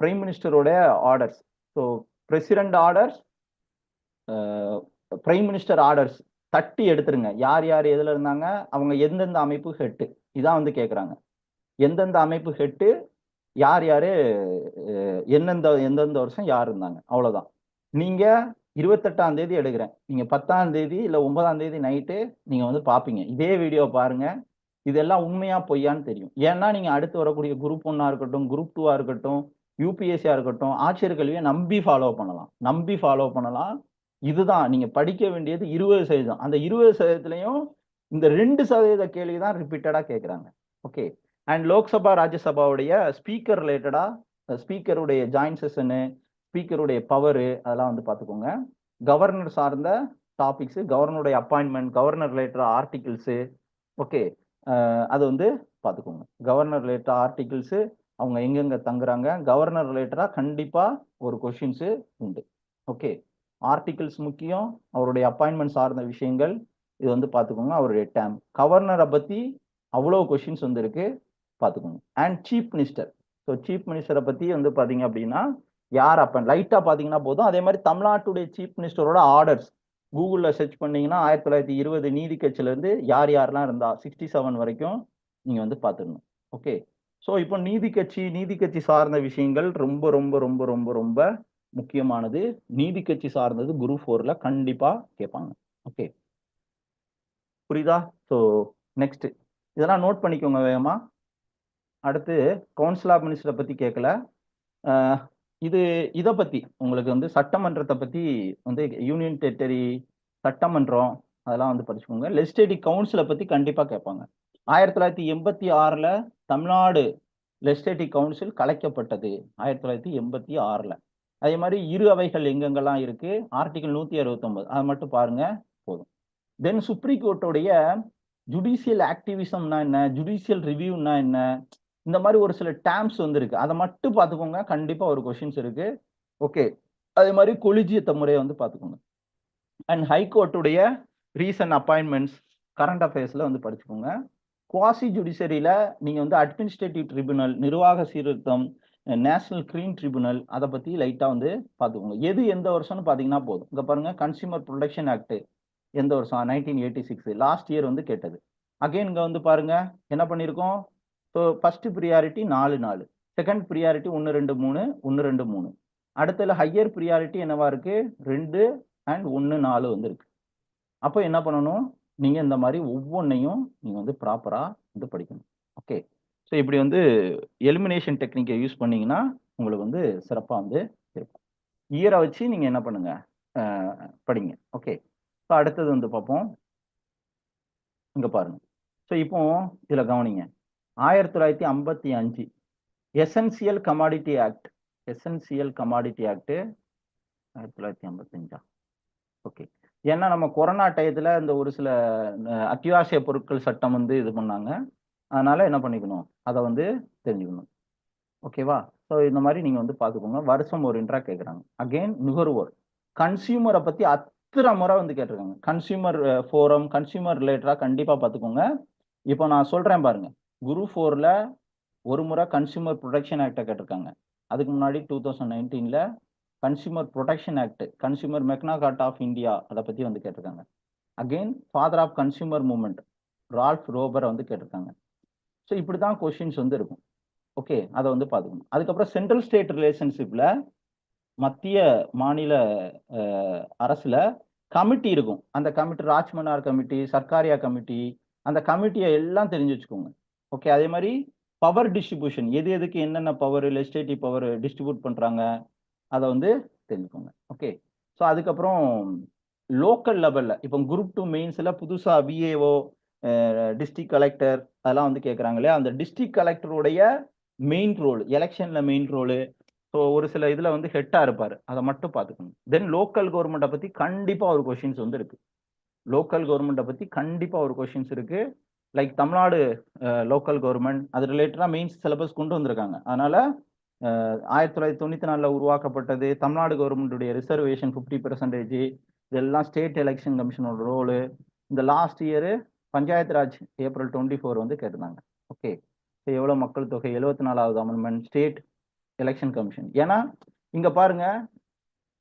prime மினிஸ்டரோட orders so president orders prime minister orders தட்டி எடுத்துருங்க. யார் யார் எதில் இருந்தாங்க? அவங்க எந்தெந்த அமைப்பு ஹெட்டு? இதான் வந்து கேட்குறாங்க எந்தெந்த அமைப்பு ஹெட்டு? யார் யார்? எந்தெந்த எந்தெந்த வருஷம் யார் இருந்தாங்க? அவ்வளோதான் நீங்கள் இருபத்தெட்டாம் தேதி எடுக்கிறேன். நீங்கள் பத்தாம் தேதி இல்லை ஒன்பதாம் தேதி நைட்டு நீங்கள் வந்து பார்ப்பீங்க இதே வீடியோ பாருங்கள் இதெல்லாம் உண்மையா பொய்யான்னு தெரியும். ஏன்னா நீங்கள் அடுத்து வரக்கூடிய குரூப் ஒன்னாக இருக்கட்டும் குரூப் டூவாக இருக்கட்டும் யூபிஎஸ்சியாக இருக்கட்டும் ஆட்சியர் கல்வியை நம்பி ஃபாலோ பண்ணலாம். நம்பி ஃபாலோ பண்ணலாம். இதுதான் நீங்கள் படிக்க வேண்டியது இருபது சதவீதம். அந்த இருபது சதவீதத்துலையும் இந்த ரெண்டு சதவீத கேள்வி தான் ரிப்பீட்டடாக கேட்குறாங்க ஓகே அண்ட் லோக்சபா ராஜ்யசபாவுடைய ஸ்பீக்கர் ரிலேட்டடாக ஸ்பீக்கருடைய ஜாயின் செஷனு ஸ்பீக்கருடைய பவரு அதெல்லாம் வந்து பார்த்துக்கோங்க. கவர்னர் சார்ந்த topics கவர்னருடைய appointment governor related articles okay அது வந்து பார்த்துக்கோங்க. கவர்னர் ரிலேட்டட் ஆர்டிகிள்ஸு அவங்க எங்கெங்க தங்குறாங்க? கவர்னர் ரிலேட்டடாக கண்டிப்பாக ஒரு கொஷின்ஸு உண்டு. ஓகே ஆர்டிகிள்ஸ் முக்கியம் அவருடைய அப்பாயின்மெண்ட் சார்ந்த விஷயங்கள் இது வந்து பார்த்துக்கோங்க அவருடைய டேம் கவர்னரை பற்றி அவ்வளோ கொஷின்ஸ் வந்து இருக்கு பார்த்துக்கோங்க. And chief minister so chief மினிஸ்டரை பற்றி வந்து பார்த்தீங்க அப்படின்னா யார் அப்போ? லைட்டாக பார்த்தீங்கன்னா போதும். அதே மாதிரி தமிழ்நாட்டுடைய சீஃப் மினிஸ்டரோட ஆர்டர்ஸ் கூகுளில் சர்ச் பண்ணீங்கன்னா ஆயிரத்தி தொள்ளாயிரத்தி இருபது நீதி கட்சியிலேருந்து யார் யாரெல்லாம் இருந்தா சிக்ஸ்டி செவன் வரைக்கும் நீங்கள் வந்து பார்த்துடணும் ஓகே ஸோ இப்போ நீதி கட்சி நீதி கட்சி சார்ந்த விஷயங்கள் ரொம்ப ரொம்ப ரொம்ப ரொம்ப ரொம்ப முக்கியமானது நீதி கட்சி சார்ந்தது குரு ஃபோர்ல கண்டிப்பாக கேட்பாங்க ஓகே. புரியுதா? ஸோ நெக்ஸ்ட் இதெல்லாம் நோட் பண்ணிக்கோங்க வேகமா. அடுத்து கவுன்சில் ஆஃப் மினிஸ்டரை பற்றி கேட்கல இது இதை பற்றி உங்களுக்கு வந்து சட்டமன்றத்தை பற்றி வந்து யூனியன் டெரிட்டரி சட்டமன்றம் அதெல்லாம் வந்து படிச்சுக்கோங்க. லெஜிஸ்லேட்டிவ் கவுன்சிலை பற்றி கண்டிப்பாக கேட்பாங்க ஆயிரத்தி தொள்ளாயிரத்தி எண்பத்தி ஆறில் தமிழ்நாடு லெஜிஸ்லேட்டிவ் கவுன்சில் கலைக்கப்பட்டது. ஆயிரத்தி தொள்ளாயிரத்தி எண்பத்தி ஆறில். அதே மாதிரி இரு அவைகள் எங்கெங்கெல்லாம் இருக்கு? ஆர்டிகல் நூற்றி அறுபத்தொம்பது அதை மட்டும் பாருங்க போதும். தென் சுப்ரீம் கோர்ட்டுடைய ஜுடிஷியல் ஆக்டிவிசம்னா என்ன? ஜுடிஷியல் ரிவ்யூனா என்ன? இந்த மாதிரி ஒரு சில டேம்ஸ் வந்து இருக்கு அதை மட்டும் பார்த்துக்கோங்க. கண்டிப்பாக ஒரு கொஷின்ஸ் இருக்கு. ஓகே அதே மாதிரி கொலிஜியத்த முறையை வந்து பார்த்துக்கோங்க. அண்ட் ஹைகோர்ட்டுடைய ரீசன்ட் அப்பாயின்மெண்ட்ஸ் கரண்ட் அஃபேர்ஸில் வந்து படிச்சுக்கோங்க. குவாசி ஜுடிஷரியில் நீங்கள் வந்து அட்மினிஸ்ட்ரேட்டிவ் ட்ரிபியூனல் நிர்வாக சீர்திருத்தம் நேஷனல் கிரீன் ட்ரிபுனல் அதை பற்றி லைட்டாக வந்து பார்த்துக்கோங்க எது எந்த வருஷம்னு பார்த்தீங்கன்னா போதும். இங்கே பாருங்கள் கன்சியூமர் ப்ரொடெக்ஷன் ஆக்ட் எந்த வருஷம்? Nineteen eighty six last year வந்து கேட்டது. அகைன் இங்கே வந்து பாருங்க என்ன பண்ணியிருக்கோம் ஸோ ஃபஸ்ட்டு ப்ரியாரிட்டி நாலு நாலு. செகண்ட் ப்ரியாரிட்டி ஒன்று ரெண்டு மூணு ஒன்று ரெண்டு மூணு. அடுத்தது ஹையர் ப்ரியாரிட்டி என்னவா இருக்குது ரெண்டு அண்ட் ஒன்று நாலு வந்து இருக்கு அப்போ என்ன பண்ணணும்? நீங்கள் இந்த மாதிரி ஒவ்வொன்றையும் நீங்கள் வந்து ப்ராப்பராக வந்து படிக்கணும். ஓகே ஸோ இப்படி வந்து எலிமினேஷன் டெக்னிக்கை யூஸ் பண்ணீங்கன்னா உங்களுக்கு வந்து சிறப்பாக வந்து இருக்கும். இயரை வச்சு நீங்கள் என்ன பண்ணுங்க? படிங்க. ஓகே ஸோ அடுத்தது வந்து பார்ப்போம். இங்கே பாருங்க. ஸோ இப்போ இதில் கவனிங்க. ஆயிரத்தி தொள்ளாயிரத்தி ஐம்பத்தி அஞ்சு. Essential commodity act essential commodity act ஆயிரத்தி தொள்ளாயிரத்தி ஐம்பத்தஞ்சா? ஓகே ஏன்னா நம்ம கொரோனா டயத்தில் இந்த ஒரு சில அத்தியாவசிய பொருட்கள் சட்டம் வந்து இது பண்ணாங்க. அதனால என்ன பண்ணிக்கணும்? அதை வந்து தெரிஞ்சுக்கணும். ஓகேவா ஸோ இந்த மாதிரி நீங்கள் வந்து பார்த்துக்கோங்க. வருஷம் ஒரு இன்ட்ரா கேட்குறாங்க. அகெயின் நுகர்வோர். கன்சியூமரை பற்றி அத்தனை முறை வந்து கேட்டிருக்காங்க. கன்சியூமர் ஃபோரம் கன்சியூமர் ரிலேட்டடாக கண்டிப்பாக பார்த்துக்கோங்க. இப்போ நான் சொல்கிறேன் பாருங்க. குரு ஃபோரில் ஒரு முறை கன்சியூமர் ப்ரொடெக்ஷன் ஆக்டை கேட்டிருக்காங்க. அதுக்கு முன்னாடி டூ தௌசண்ட் நைன்டீனில் consumer protection act consumer magna carta of India அதை பற்றி வந்து கேட்டிருக்காங்க. Again father of consumer movement Ralph ரோபரை வந்து கேட்டிருக்காங்க. ஸோ இப்படி தான் கொஷின்ஸ் வந்து இருக்கும். ஓகே அதை வந்து பார்த்துக்கணும். அதுக்கப்புறம் சென்ட்ரல் ஸ்டேட் ரிலேஷன்ஷிப்பில் மத்திய மாநில அரசில் கமிட்டி இருக்கும். அந்த committee Rajamannar committee Sarkaria committee அந்த கமிட்டியை எல்லாம் தெரிஞ்சு வச்சுக்கோங்க. ஓகே அதே மாதிரி பவர் டிஸ்ட்ரிபியூஷன் எது எதுக்கு என்னென்ன பவர் லெஜிஸ்லேட்டிவ் பவர் டிஸ்ட்ரிபியூட் பண்ணுறாங்க அதை வந்து தெரிஞ்சுக்கோங்க. ஓகே ஸோ அதுக்கப்புறம் லோக்கல் லெவலில் இப்போ குரூப் டூ மெயின்ஸில் புதுசாக விஏஓ டிஸ்ட்ரிக்ட் கலெக்டர் அதெல்லாம் வந்து கேட்குறாங்க இல்லையா? அந்த டிஸ்ட்ரிக்ட் கலெக்டருடைய மெயின் ரோல் எலெக்ஷனில் மெயின் ரோலு ஸோ ஒரு சில இதில் வந்து ஹெட்டாக இருப்பார். அதை மட்டும் பார்த்துக்கணும். தென் லோக்கல் கவர்மெண்ட்டை பற்றி கண்டிப்பாக ஒரு கொஷின்ஸ் வந்து இருக்குது லோக்கல் கவர்மெண்ட்டை பற்றி கண்டிப்பாக ஒரு கொஷின்ஸ் இருக்குது லைக் தமிழ்நாடு லோக்கல் கவர்மெண்ட் அது ரிலேட்டடாக மெயின்ஸ் சிலபஸ் கொண்டு வந்திருக்காங்க. அதனால் ஆயிரத்தி தொள்ளாயிரத்தி தொண்ணூற்றி நாலில் உருவாக்கப்பட்டது தமிழ்நாடு கவர்மெண்ட்டுடைய ரிசர்வேஷன் ஃபிஃப்டி பெர்சன்டேஜ் இதெல்லாம் ஸ்டேட் எலெக்ஷன் கமிஷனோட ரோலு இந்த last year panchayat raj April twenty four வந்து கேட்டிருந்தாங்க. ஓகே ஸோ எவ்வளோ மக்கள் தொகை? எழுபத்தி நாலாவது அமெண்ட்மெண்ட் ஸ்டேட் எலெக்ஷன் கமிஷன் ஏன்னா இங்க பாருங்க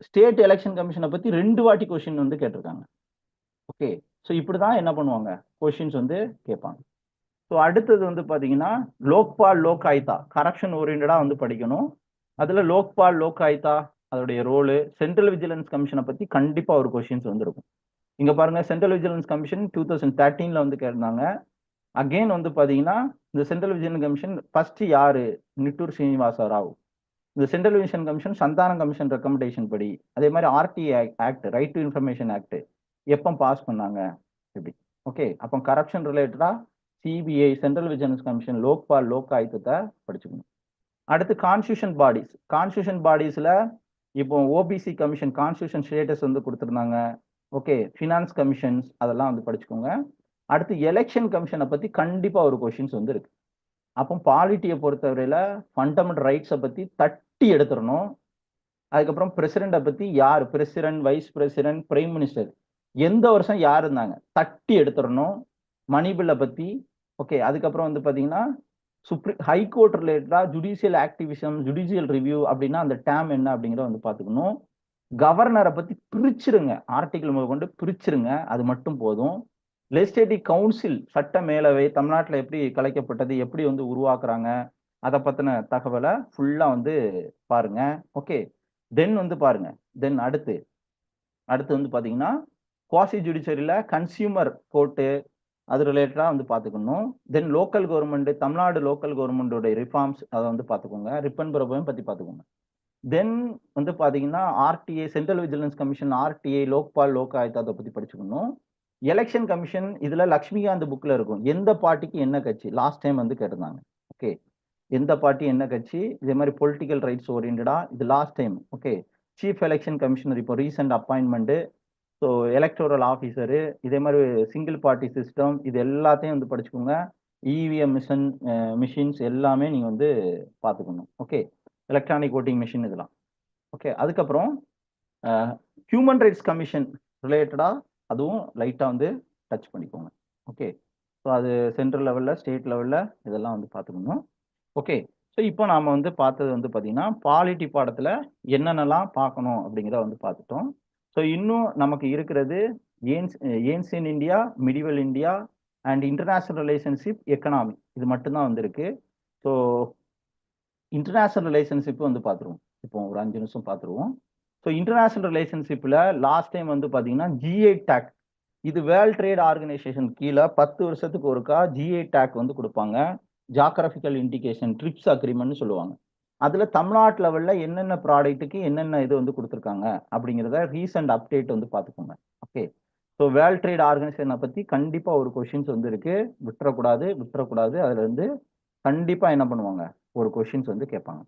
ஸ்டேட் எலெக்ஷன் கமிஷனை பத்தி ரெண்டு வாட்டி கொஷின் வந்து கேட்டிருக்காங்க. ஓகே ஸோ இப்படி தான் என்ன பண்ணுவாங்க? கொஷின்ஸ் வந்து கேட்பாங்க. ஸோ அடுத்தது வந்து பார்த்தீங்கன்னா லோக்பால் லோக் ஆயுதா கரப்ஷன் ஓரியன்டாக வந்து படிக்கணும். அதில் லோக்பால் லோக் ஆயுதா அதோடைய ரோலு சென்ட்ரல் விஜிலன்ஸ் கமிஷனை பற்றி கண்டிப்பாக ஒரு கொஷின்ஸ் வந்து இருக்கும் இங்கே பாருங்க central vigilance commission two thousand தேர்ட்டீனில் வந்து கேட்டாங்க அகெயின் வந்து பார்த்தீங்கன்னா இந்த சென்ட்ரல் விஜிலன்ஸ் கமிஷன் ஃபர்ஸ்ட் யாரு? நிட்டூர் ஸ்ரீனிவாச ராவ். இந்த central vigilance commission Santhanam commission recommendation படி அதே மாதிரி RTI act right to information act எப்போ பாஸ் பண்ணாங்க? இப்படி. ஓகே அப்போ கரப்ஷன் ரிலேட்டடா CBI central vigilance commission Lokpal Lok ஆயுத்தத்தை படிச்சுக்கணும். அடுத்து கான்ஸ்டியூஷன் பாடிஸ் கான்ஸ்டியூஷன் பாடிஸில் இப்போ ஓபிசி கமிஷன் கான்ஸ்டியூஷன் ஸ்டேட்டஸ் வந்து கொடுத்துருந்தாங்க. ஓகே ஃபினான்ஸ் கமிஷன்ஸ் அதெல்லாம் வந்து படிச்சுக்கோங்க. அடுத்து எலெக்ஷன் கமிஷனை பற்றி கண்டிப்பாக ஒரு கொஷின்ஸ் வந்து இருக்கு. அப்போ பாலிட்டியை பொறுத்தவரையில் ஃபண்டமெண்டல் ரைட்ஸை பற்றி தட்டி எடுத்துடணும். அதுக்கப்புறம் பிரசிடெண்ட்டை பற்றி யார்? President vice president prime minister எந்த வருஷம் யார் இருந்தாங்க? தட்டி எடுத்துடணும். மணி பில்லை பற்றி ஓகே அதுக்கப்புறம் வந்து பார்த்தீங்கன்னா சுப்ரீம் ஹைகோர்ட் ரிலேட்டடாக ஜுடிஷியல் ஆக்டிவிசம் ஜுடிஷியல் ரிவ்யூ அப்படின்னா அந்த டேம் என்ன அப்படிங்கிறத வந்து பார்த்துக்கணும். கவர்னரை பத்தி பிரிச்சிருங்க. ஆர்டிகிள் முதல் கொண்டு பிரிச்சிருங்க. அது மட்டும் போதும். லெஜிஸ்லேட்டிவ் கவுன்சில் சட்ட மேலவை தமிழ்நாட்டில் எப்படி கலைக்கப்பட்டது எப்படி வந்து உருவாக்குறாங்க அதை பத்தின தகவலை ஃபுல்லா வந்து பாருங்க. ஓகே தென் வந்து பாருங்க. தென் அடுத்து. அடுத்து வந்து பாத்தீங்கன்னா குவாசி ஜுடிஷரியில கன்சியூமர் கோர்ட்டு அது ரிலேட்டடாக வந்து பார்த்துக்கணும் then local government Tamil Nadu local கவர்மெண்டோட ரிஃபார்ம்ஸ் அதை வந்து பார்த்துக்கோங்க ரிப்பன் பிரபுவையும் பற்றி பார்த்துக்கோங்க தென் வந்து பார்த்தீங்கன்னா RTA central vigilance commission RTA Lokpal Lokayukta அதை பற்றி படிச்சுக்கணும். எலெக்ஷன் கமிஷன் இதில் லக்ஷ்மிகாந்த் புக்கில் இருக்கும். எந்த பார்ட்டிக்கு என்ன கட்சி? லாஸ்ட் டைம் வந்து கேட்டிருந்தாங்க. ஓகே எந்த பார்ட்டி என்ன கட்சி? இதே மாதிரி பொலிட்டிக்கல் ரைட்ஸ் ஓரியன்டா இது last time okay chief election commissioner இப்போ recent appointment so electoral officer இதே மாதிரி சிங்கிள் பார்ட்டி சிஸ்டம் இது எல்லாத்தையும் வந்து படிச்சுக்கோங்க. இவிஎம் மிஷன் மிஷின்ஸ் எல்லாமே நீங்கள் வந்து பார்த்துக்கணும் ஓகே எலக்ட்ரானிக் ஓட்டிங் மிஷின் இதெல்லாம். ஓகே அதுக்கப்புறம் ஹியூமன் ரைட்ஸ் கமிஷன் ரிலேட்டடாக அதுவும் லைட்டாக வந்து டச் பண்ணிக்கோங்க. ஓகே ஸோ அது சென்ட்ரல் லெவலில் ஸ்டேட் லெவலில் இதெல்லாம் வந்து பார்த்துக்கணும். ஓகே ஸோ இப்போ நாம் வந்து பார்த்தது வந்து பார்த்தீங்கன்னா பாலிட்டி பாடத்தில் என்னென்னலாம் பார்க்கணும் அப்படிங்கிறத வந்து பார்த்துட்டோம். ஸோ இன்னும் நமக்கு இருக்கிறது ஏன்ஸ் ancient India medieval India and international relationship economy இது மட்டும்தான் வந்திருக்கு. ஸோ இன்டர்நேஷ்னல் ரிலேஷன்ஷிப் வந்து பார்த்துருவோம் இப்போ ஒரு அஞ்சு நிமிஷம் பார்த்துருவோம் ஸோ இன்டர்நேஷ்னல் ரிலேஷன்ஷிப்பில் லாஸ்ட் டைம் வந்து பார்த்தீங்கன்னா ஜிஐ டேக் இது வேர்ல்ட் ட்ரேட் ஆர்கனைசேஷன் கீழே பத்து வருஷத்துக்கு ஒருக்கா ஜிஐ டேக் வந்து கொடுப்பாங்க. ஜாகிரபிக்கல் இண்டிகேஷன் ட்ரிப்ஸ் அக்ரிமெண்ட்னு சொல்லுவாங்க. அதில் தமிழ்நாட்டு லெவலில் என்னென்ன ப்ராடக்ட்டுக்கு என்னென்ன இது வந்து கொடுத்துருக்காங்க அப்படிங்கிறத ரீசெண்ட் அப்டேட் வந்து பார்த்துக்கோங்க ஓகே ஸோ வேர்ல்ட் ட்ரேட் ஆர்கனைசேஷனை பற்றி கண்டிப்பாக ஒரு கொஷின்ஸ் வந்து இருக்குது விட்டுறக்கூடாது விட்டுறக்கூடாது. அதில் வந்து கண்டிப்பாக என்ன பண்ணுவாங்க? ஒரு கொஷின்ஸ் வந்து கேட்பாங்க.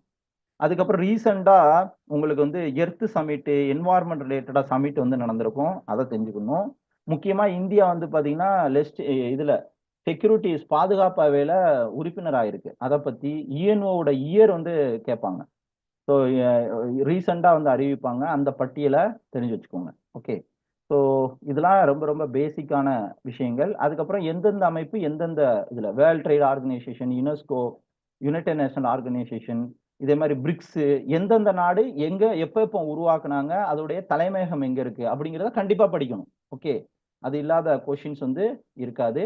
அதுக்கப்புறம் ரீசெண்டாக உங்களுக்கு வந்து எர்த்து சமிட்டு என்வாயர்மெண்ட் ரிலேட்டடாக சமிட் வந்து நடந்திருக்கும். அதை தெரிஞ்சுக்கணும். முக்கியமாக இந்தியா வந்து பார்த்தீங்கன்னா லெஸ்ட் இதில் செக்யூரிட்டிஸ் பாதுகாப்பு அவையில் உறுப்பினராக இருக்கு அதை பற்றி இஎன்ஓவோட இயர் வந்து கேட்பாங்க. ஸோ ரீசெண்டாக வந்து அறிவிப்பாங்க. அந்த பட்டியலை தெரிஞ்சு வச்சுக்கோங்க. ஓகே ஸோ இதெல்லாம் ரொம்ப ரொம்ப பேசிக்கான விஷயங்கள். அதுக்கப்புறம் எந்தெந்த அமைப்பு எந்தெந்த இதில் world trade organization UNESCO united national organization இதே மாதிரி பிரிக்ஸ் எந்தெந்த நாடு எங்க எப்போ எப்போ உருவாக்குனாங்க அதோடைய தலைமையகம் எங்க இருக்கு அப்படிங்கிறத கண்டிப்பா படிக்கணும். ஓகே அது இல்லாத கொஷின்ஸ் வந்து இருக்காது.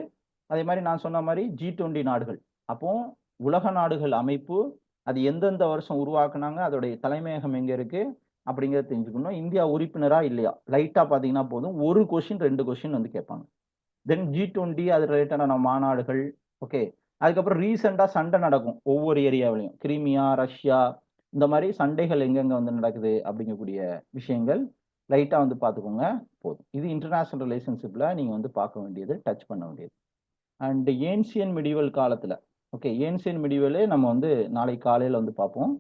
அதே மாதிரி நான் சொன்ன மாதிரி ஜி டுவெண்ட்டி நாடுகள். அப்போ உலக நாடுகள் அமைப்பு அது எந்தெந்த வருஷம் உருவாக்குனாங்க அதோடைய தலைமையகம் எங்க இருக்கு அப்படிங்கிறத தெரிஞ்சுக்கணும். இந்தியா உறுப்பினரா இல்லையா? லைட்டா பாத்தீங்கன்னா போதும். ஒரு கொஷின் ரெண்டு கொஷின் வந்து கேட்பாங்க. தென் ஜி டுவெண்ட்டி அது ரிலேட்டடான மாநாடுகள். ஓகே அதுக்கப்புறம் ரீசெண்டாக சண்டை நடக்கும் ஒவ்வொரு ஏரியாவிலையும். கிரிமியா ரஷ்யா இந்த மாதிரி சண்டைகள் எங்கெங்கே வந்து நடக்குது அப்படிங்கக்கூடிய விஷயங்கள் லைட்டாக வந்து பார்த்துக்கோங்க போதும். இது இன்டர்நேஷ்னல் ரிலேஷன்ஷிப்பில் நீங்கள் வந்து பார்க்க வேண்டியது டச் பண்ண வேண்டியது. அண்ட் ஏன்சியன் மிடிவல் காலத்தில் ஓகே ஏன்சியன் மிடிவலே நம்ம வந்து நாளைக்கு காலையில் வந்து பார்ப்போம்.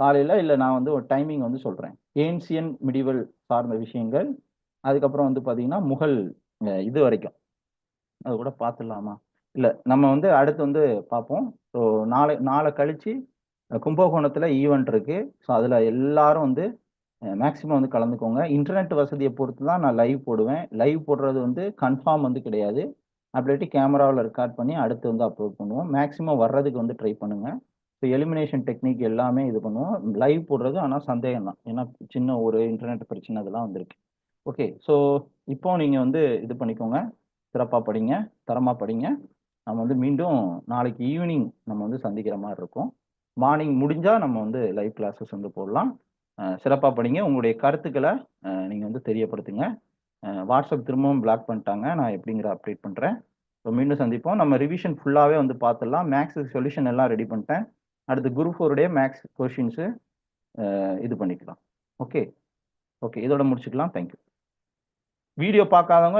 காலையில் இல்லை நான் வந்து ஒரு டைமிங் வந்து சொல்கிறேன் ஏன்சியன் மிடிவல் சார்ந்த விஷயங்கள் அதுக்கப்புறம் வந்து பார்த்தீங்கன்னா முகல் இது வரைக்கும். அது கூட பார்த்துடலாமா? இல்லை நம்ம வந்து அடுத்து வந்து பார்ப்போம். ஸோ நாளை நாளை கழித்து கும்பகோணத்தில் ஈவெண்ட் இருக்குது ஸோ அதில் எல்லாரும் வந்து மேக்ஸிமம் வந்து கலந்துக்கோங்க. இன்டர்நெட் வசதியை பொறுத்து தான் நான் லைவ் போடுவேன். லைவ் போடுறது வந்து கன்ஃபார்ம் வந்து கிடையாது. அப்படியே கேமராவில் ரெக்கார்ட் பண்ணி அடுத்து வந்து அப்லோட் பண்ணுவோம். மேக்ஸிமம் வர்றதுக்கு வந்து ட்ரை பண்ணுங்கள் ஸோ எலிமினேஷன் டெக்னிக் எல்லாமே இது பண்ணுவோம். லைவ் போடுறது ஆனால் சந்தேகம் தான். ஏன்னா சின்ன ஒரு இன்டர்நெட் பிரச்சனை அதெல்லாம் வந்திருக்கு. ஓகே ஸோ இப்போ நீங்கள் வந்து இது பண்ணிக்கோங்க. சிறப்பாக படிங்க. தரமாக படிங்க. நம்ம வந்து மீண்டும் நாளைக்கு ஈவினிங் நம்ம வந்து சந்திக்கிற மாதிரி இருக்கும். மார்னிங் முடிஞ்சால் நம்ம வந்து லைவ் கிளாஸஸ் வந்து போடலாம். சிறப்பாக படிங்க. உங்களுடைய கருத்துக்களை நீங்கள் வந்து தெரியப்படுத்துங்க. வாட்ஸ்அப் திரும்பவும் பிளாக் பண்ணிட்டாங்க. நான் எப்படிங்கிற அப்டேட் பண்ணுறேன் ஸோ மீண்டும் சந்திப்போம். நம்ம ரிவிஷன் ஃபுல்லாகவே வந்து பார்த்துடலாம். மேக்ஸ் சொல்யூஷன் எல்லாம் ரெடி பண்ணிட்டேன். அடுத்து குரூப் ஃபோருடைய மேக்ஸ் கொஷின்ஸு இது பண்ணிக்கலாம். ஓகே ஓகே இதோட முடிச்சுக்கலாம். தேங்க்யூ வீடியோ பார்க்காதவங்க